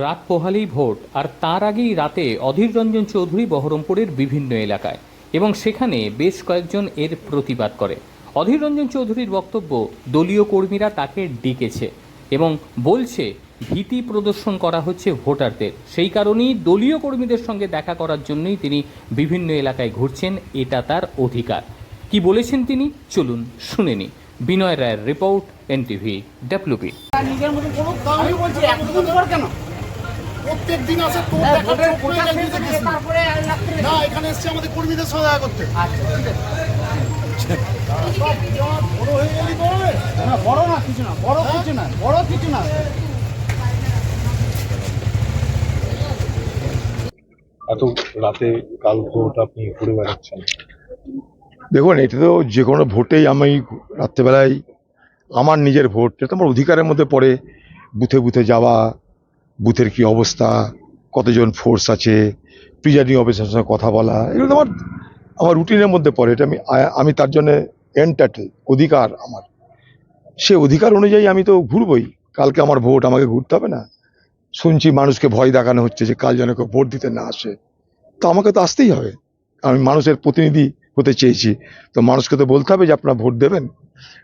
রাত পোহালেই ভোট আর তার আগেই রাতে অধীর রঞ্জন চৌধুরী বহরমপুরের বিভিন্ন এলাকায় এবং সেখানে বেশ কয়েকজন এর প্রতিবাদ করে। অধীর রঞ্জন চৌধুরীর বক্তব্য দলীয় কর্মীরা তাকে ডেকেছে এবং বলছে, ভীতি প্রদর্শন করা হচ্ছে ভোটারদের। সেই কারণেই দলীয় কর্মীদের সঙ্গে দেখা করার জন্যই তিনি বিভিন্ন এলাকায় ঘুরছেন, এটা তার অধিকার। কি বলেছেন তিনি? চলুন শুনে নি বিনয় রায়ের রিপোর্ট, এনটিভি ডাব্লিউপি নিজের মতো একদিন পর কেন? প্রত্যেক দিন আসে তোর হ্যাঁ, হয়ে না। তারপরে না এখানে এসছে আমাদের কর্মীদের সঙ্গে দেখা করতে ঠিক আছে সব যা বড় হয়ে গেলি না বড় না কিছু না বড় কিছু না বড় কিছু না এত রাতে কাল ভোট আপনি ঘুরে বেড়াচ্ছেন দেখুন এটা তো যে কোনো ভোটেই আমি রাত্রেবেলায় আমার নিজের ভোট এটা তো আমার অধিকারের মধ্যে পড়ে বুথে বুথে যাওয়া বুথের কি অবস্থা, কতজন ফোর্স আছে প্রিজাইডিং অফিসারের সঙ্গে কথা বলা, এগুলো আমার আমার রুটিনের মধ্যে পড়ে, এটা আমি আমি তার জন্য এন্টাইটেল অধিকার আমার। সে অধিকার অনুযায়ী আমি তো ঘুরবই, কালকে আমার ভোট, আমাকে ঘুরতে হবে না। শুনছি মানুষকে ভয় দেখানো হচ্ছে যে কাল যেন কেউ ভোট দিতে না আসে। তো আমাকে তো আসতেই হবে। আমি মানুষের প্রতিনিধি হতে চেয়েছি। তো মানুষকে তো বলতে হবে যে আপনারা ভোট দেবেন।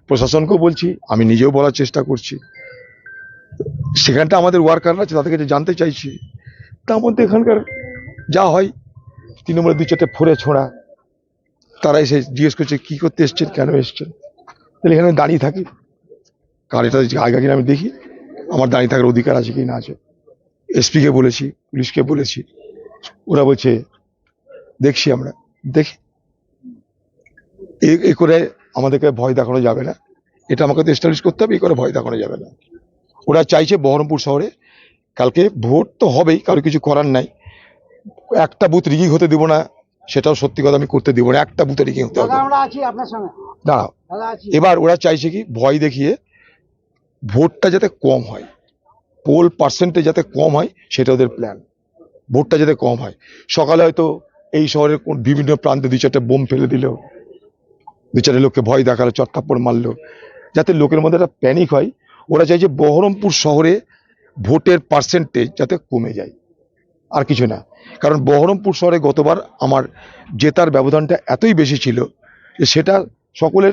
প্রশাসনকেও বলছি, আমি নিজেও বলার চেষ্টা করছি। সেখানটা আমাদের ওয়ার্কাররা আছে, তাদের কাছে জানতে চাইছি। তার মধ্যে এখানকার যা হয়, তৃণমূলের দু চারটে ফোরে ছোঁড়া। তারা এসে জিজ্ঞেস করছে, কি করতে এসছেন? কেন এসছেন? তাহলে এখানে দাঁড়িয়ে থাকি। কার এটা কিনা আমি দেখি, আমার দাঁড়িয়ে থাকার অধিকার আছে কি না আছে। এসপিকে বলেছি, পুলিশকে বলেছি। ওরা বলছে, দেখছি আমরা, দেখি। এ করে আমাদেরকে ভয় দেখানো যাবে না। এটা আমাকে তো এস্টাবলিশ করতে হবে, এ করে ভয় দেখানো যাবে না। ওরা চাইছে বহরমপুর শহরে। কালকে ভোট তো হবেই কারও কিছু করার নাই। একটা বুথ রিগিং হতে দিব না সেটাও সত্যি কথা আমি করতে দিব না একটা বুথে রিগিং হতে হবে। দাঁড়াও এবার ওরা চাইছে কি ভয় দেখিয়ে ভোটটা যাতে কম হয় পোল পার্সেন্টেজ যাতে কম হয় সেটা ওদের প্ল্যান ভোটটা যাতে কম হয়। সকালে হয়তো এই শহরের কোন বিভিন্ন প্রান্তে দু চারটে বোম ফেলে দিল দু চারটে লোককে ভয় দেখাল চটকাপড় মারলো যাতে লোকের মধ্যে একটা প্যানিক হয় ওরা চাইছে বহরমপুর শহরে ভোটের পার্সেন্টেজ যাতে কমে যায়। আর কিছু না। কারণ বহরমপুর শহরে গতবার আমার জেতার ব্যবধানটা এতই বেশি ছিল যে সেটা সকলের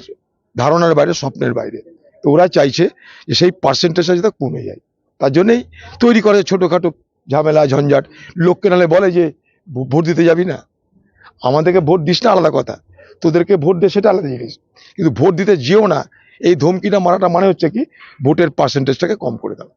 ধারণার বাইরে, স্বপ্নের বাইরে। ওরা চাইছে যে সেই পার্সেন্টেজটা যাতে কমে যায়। তার জন্যেই তৈরি করে ছোটোখাটো ঝামেলা, ঝঞ্ঝাট। লোককে নাহলে বলে যে ভোট দিতে যাবি না? আমাদেরকে ভোট দিস না আলাদা কথা। তোদেরকে ভোট দে, সেটা আলাদা জিনিস। কিন্তু ভোট দিতে যেও না এই ধমকিটা মারাটা মানে হচ্ছে কি ভোটের পার্সেন্টেজটাকে কম করে দাও